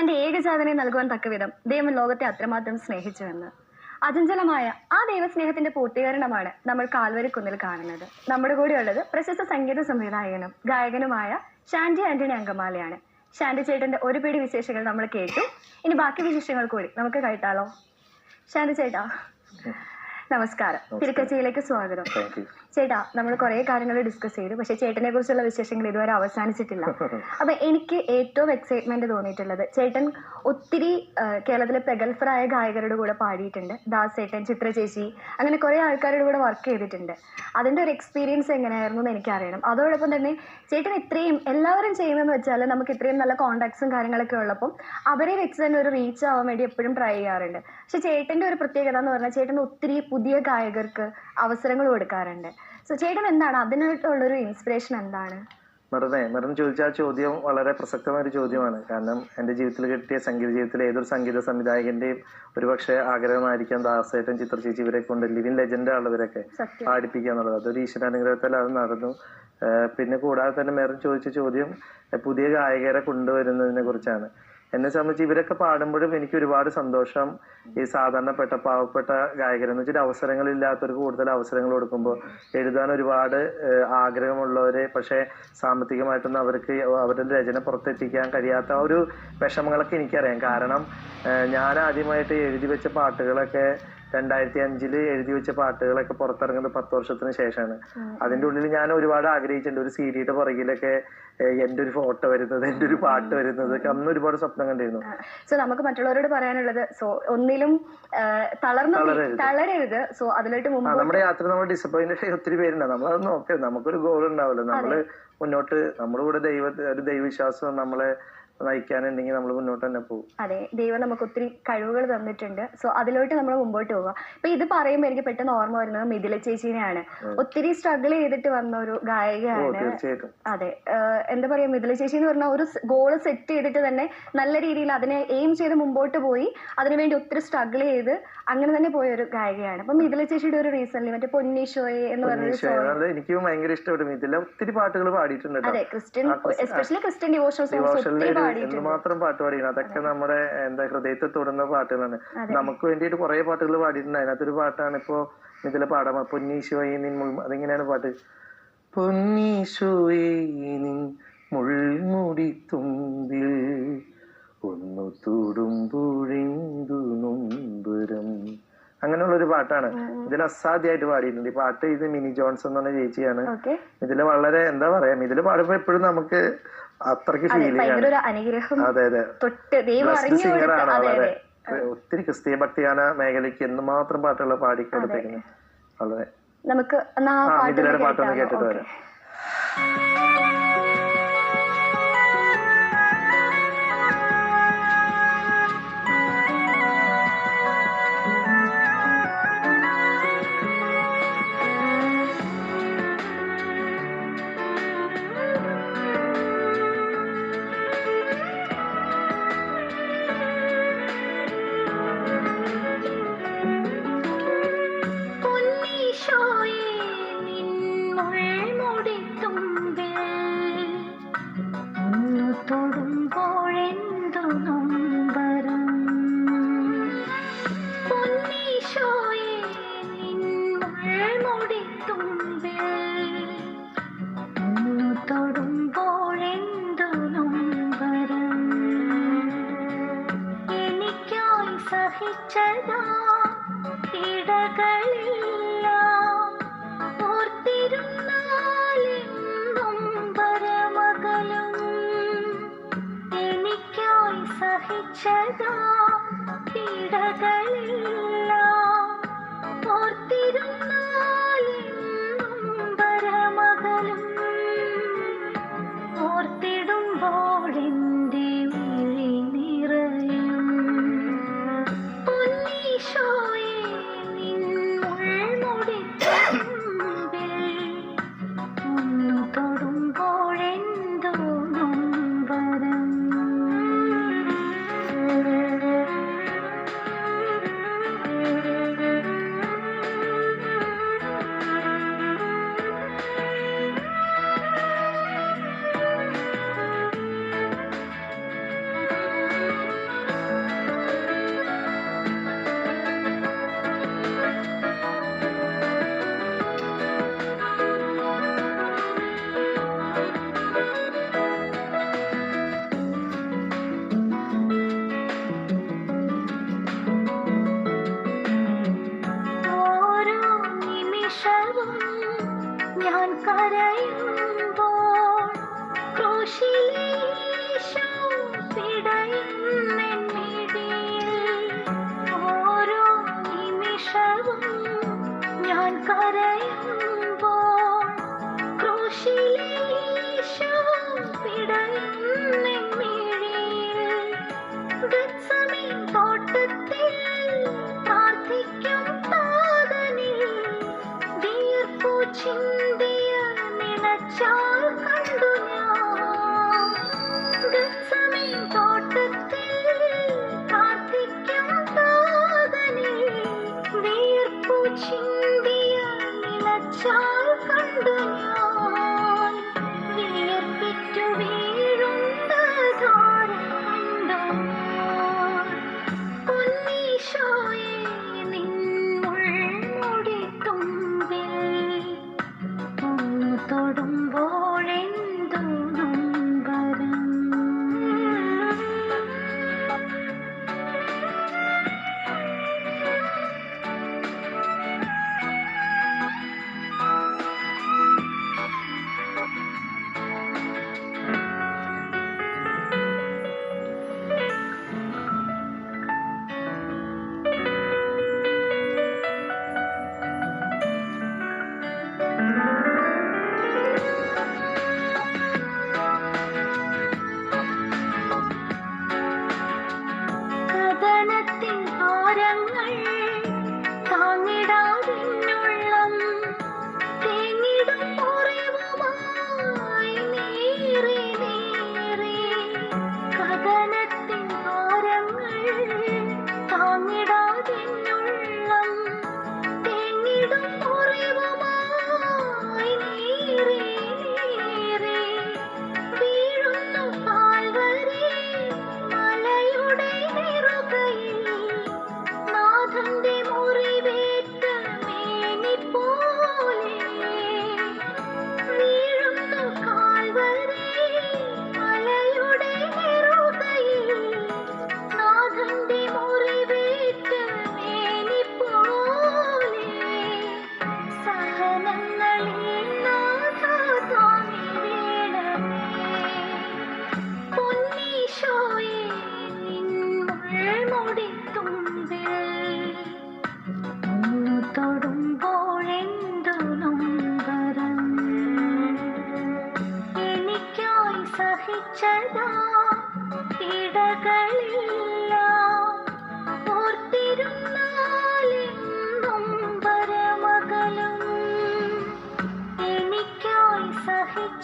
തന്റെ ഏകജാതനെ നൽകുവാൻ തക്കവിധം ദൈവം ലോകത്തെ അത്രമാത്രം സ്നേഹിച്ചുവെന്ന്. അചഞ്ചലമായ ആ ദൈവസ്നേഹത്തിന്റെ പൂർത്തീകരണമാണ് നമ്മൾ കാൽവരിക്കുന്നിൽ കാണുന്നത്. നമ്മുടെ കൂടെ ഉള്ളത് പ്രശസ്ത സംഗീത സംവിധായകനും ഗായകനുമായ ഷാൻഡി ആന്റണി അങ്കമാലയാണ്. ഷാൻഡി ചേട്ടന്റെ ഒരു പിടി വിശേഷങ്ങൾ നമ്മൾ കേട്ടു. ഇനി ബാക്കി വിശേഷങ്ങൾ കൂടി നമുക്ക് കേട്ടാലോ? ഷാൻഡി ചേട്ടാ നമസ്കാരം. തിരുക്കച്ചയിലേക്ക് സ്വാഗതം. ചേട്ടാ നമ്മൾ കുറെ കാര്യങ്ങൾ ഡിസ്കസ് ചെയ്തു. പക്ഷെ ചേട്ടനെ കുറിച്ചുള്ള വിശേഷങ്ങൾ ഇതുവരെ അവസാനിച്ചിട്ടില്ല. അപ്പൊ എനിക്ക് ഏറ്റവും എക്സൈറ്റ്മെന്റ് തോന്നിയിട്ടുള്ളത് ചേട്ടൻ ഒത്തിരി കേരളത്തിലെ പ്രഗത്ഭരായ ഗായകരുടെ കൂടെ പാടിയിട്ടുണ്ട്. ദാസ് ചേട്ടൻ ചിത്ര ചേച്ചി അങ്ങനെ കുറെ ആൾക്കാരുടെ കൂടെ വർക്ക് ചെയ്തിട്ടുണ്ട്. അതിന്റെ ഒരു എക്സ്പീരിയൻസ് എങ്ങനെയായിരുന്നു എന്ന് എനിക്കറിയണം. അതോടൊപ്പം തന്നെ ചേട്ടൻ ഇത്രയും എല്ലാവരും ചെയ്യുന്നതെന്ന് വെച്ചാൽ നമുക്ക് ഇത്രയും നല്ല കോണ്ടാക്ട്സും കാര്യങ്ങളൊക്കെ ഉള്ളപ്പോൾ അവരെ വെച്ച് തന്നെ ഒരു റീച്ച് ആവാൻ വേണ്ടി എപ്പോഴും ട്രൈ ചെയ്യാറുണ്ട്. പക്ഷെ ചേട്ടന്റെ ഒരു പ്രത്യേകത എന്ന് പറഞ്ഞാൽ ചേട്ടൻ ഒത്തിരി പുതിയ ഗായകർക്ക് അവസരങ്ങൾ കൊടുക്കാറുണ്ട്. സോ ചേട്ടൻ എന്താണ്? അതിനായിട്ടുള്ളൊരു ഇൻസ്പിറേഷൻ എന്താണ്? മറന്നേ മറന്ന് ചോദിച്ച ആ ചോദ്യം വളരെ പ്രസക്തമായ ഒരു ചോദ്യമാണ്. കാരണം എന്റെ ജീവിതത്തിൽ കിട്ടിയ സംഗീത ജീവിതത്തിലെ ഏതൊരു സംഗീത സംവിധായകന്റെയും ഒരുപക്ഷെ ആഗ്രഹമായിരിക്കാം ദാസേട്ടൻ ചിത്ര ചേച്ചി ഇവരെ കൊണ്ട് ലിവിൻ ലെജൻഡ് ആളുകളൊക്കെ പാടിപ്പിക്കുക എന്നുള്ളത്. അതൊരു ഈശ്വരാനുഗ്രഹത്താൽ അത് നടന്നു. പിന്നെ കൂടാതെ തന്നെ മെറൻ ചോദിച്ച ചോദ്യം പുതിയ ഗായകരെ കൊണ്ടുവരുന്നതിനെ കുറിച്ചാണ്. എന്നെ സംബന്ധിച്ച് ഇവരൊക്കെ പാടുമ്പോഴും എനിക്ക് ഒരുപാട് സന്തോഷം. ഈ സാധാരണപ്പെട്ട പാവപ്പെട്ട ഗായകരെന്ന് വെച്ചിട്ട് അവസരങ്ങളില്ലാത്തവർക്ക് കൂടുതൽ അവസരങ്ങൾ കൊടുക്കുമ്പോൾ എഴുതാൻ ഒരുപാട് ആഗ്രഹമുള്ളവരെ പക്ഷേ സാമ്പത്തികമായിട്ടൊന്നും അവർക്ക് അവരുടെ രചന പുറത്തെത്തിക്കാൻ കഴിയാത്ത ഒരു വിഷമങ്ങളൊക്കെ എനിക്കറിയാം. കാരണം ഞാൻ ആദ്യമായിട്ട് എഴുതി വെച്ച പാട്ടുകളൊക്കെ രണ്ടായിരത്തി അഞ്ചിൽ എഴുതി വെച്ച പാട്ടുകളൊക്കെ പുറത്തിറങ്ങുന്നത് പത്ത് വർഷത്തിന് ശേഷമാണ്. അതിന്റെ ഉള്ളിൽ ഞാൻ ഒരുപാട് ആഗ്രഹിച്ചിട്ടുണ്ട്. ഒരു സീഡിയുടെ പുറകിലൊക്കെ എന്റെ ഒരു ഫോട്ടോ വരുന്നത് എന്റെ ഒരു പാട്ട് വരുന്നത് അന്ന് ഒരുപാട് സ്വപ്നം കണ്ടിരുന്നു. സോ നമുക്ക് മറ്റുള്ളവരോട് പറയാനുള്ളത് സോ ഒന്നിലും തളർന്നു തളരരുത്. സോ അതിലോട്ട് നമ്മുടെ യാത്ര നമ്മൾ ഡിസപ്പോയിന്റ് ആയി ഒത്തിരി പേരുണ്ട്. നമ്മളത് നോക്കരുത് നമുക്കൊരു ഗോൾ ഉണ്ടാവില്ല. നമ്മൾ മുന്നോട്ട് നമ്മുടെ കൂടെ ദൈവ ഒരു ദൈവവിശ്വാസം നമ്മളെ നയിക്കാനുണ്ടെങ്കിൽ നമ്മൾ മുന്നോട്ട് തന്നെ പോകും. അതെ ദൈവം നമുക്ക് ഒത്തിരി കഴിവുകൾ തന്നിട്ടുണ്ട്. സോ അതിലോട്ട് നമ്മൾ മുമ്പോട്ട് പോവുക ഇപ്പൊ ഇത് പറയുമ്പോൾ എനിക്ക് പെട്ടെന്ന് ഓർമ്മ വരുന്നത് മിഥില ചേച്ചീനെയാണ്. ഒത്തിരി സ്ട്രഗിൾ ചെയ്തിട്ട് വന്ന ഒരു ഗായികയാണ്. അതെ എന്താ പറയാ മിഥില ചേച്ചി എന്ന് പറഞ്ഞാൽ ഒരു ഗോൾ സെറ്റ് ചെയ്തിട്ട് തന്നെ നല്ല രീതിയിൽ അതിനെ എയിം ചെയ്ത് മുമ്പോട്ട് പോയി. അതിനുവേണ്ടി ഒത്തിരി സ്ട്രഗിൾ ചെയ്ത് അങ്ങനെ തന്നെ പോയ ഒരു ഗായികയാണ്. അപ്പൊ മിഥില ചേച്ചിയുടെ ഒരു റീസൺലി മറ്റേ പൊന്നി ഷോയെ എന്ന് അത് എനിക്ക് ഭയങ്കര ഇഷ്ടപ്പെട്ടു മിഥില. ഒത്തിരി പാട്ടുകൾ പാടിയിട്ടുണ്ട് അതെ Christian especially Christian devotional songs ഒത്തിരി എന്തുമാത്രം പാട്ട് പാടിയിരുന്നു അതൊക്കെ നമ്മുടെ എന്താ ഹൃദയത്തെ തൊടുന്ന പാട്ടുകളാണ്. നമുക്ക് വേണ്ടിയിട്ട് കുറെ പാട്ടുകൾ പാടിയിട്ടുണ്ട്. അതിനകത്തൊരു പാട്ടാണ് ഇപ്പോ ഇതിലെ പാടാം പൊന്നീശോയെ നിൻ മുൾ അതെങ്ങനെയാണ് പാട്ട്. പൊന്നീശോയെ നിൻ മുൾമുടി തുമ്പിൽ ഒന്നു തൊടുമ്പോഴെന്തു നൊമ്പരം അങ്ങനെയുള്ള ഒരു പാട്ടാണ് ഇതിൽ അസാധ്യമായിട്ട് പാടിയിട്ടുണ്ട്. ഈ പാട്ട് ഇത് മിനി ജോൺസൺ എന്ന് പറഞ്ഞ ചേച്ചിയാണ് ഇതിൽ വളരെ എന്താ പറയാ ഇതിൽ പാടുമ്പോ എപ്പോഴും നമുക്ക് അത്രയ്ക്ക് ഫീൽ ചെയ്യാണ് അതെ അതെ. സിംഗറാണ് വളരെ. ഒത്തിരി ക്രിസ്തീയ ഭക്തിഗാന മേഖലയ്ക്ക് എന്ന് മാത്രം പാട്ടുകൾ പാടിക്കൊടുത്തേക്കുന്നു വളരെ. നമുക്ക് പാട്ടൊന്ന്? കേട്ടിട്ട് വരാം. സഹിച്ചതാ. ഇടകളില്ലാം. ഓർത്തിരുന്നാലെന്നും പരമകലും എനിക്കായി സഹിച്ചതാ. ഇടകളില്ലാം.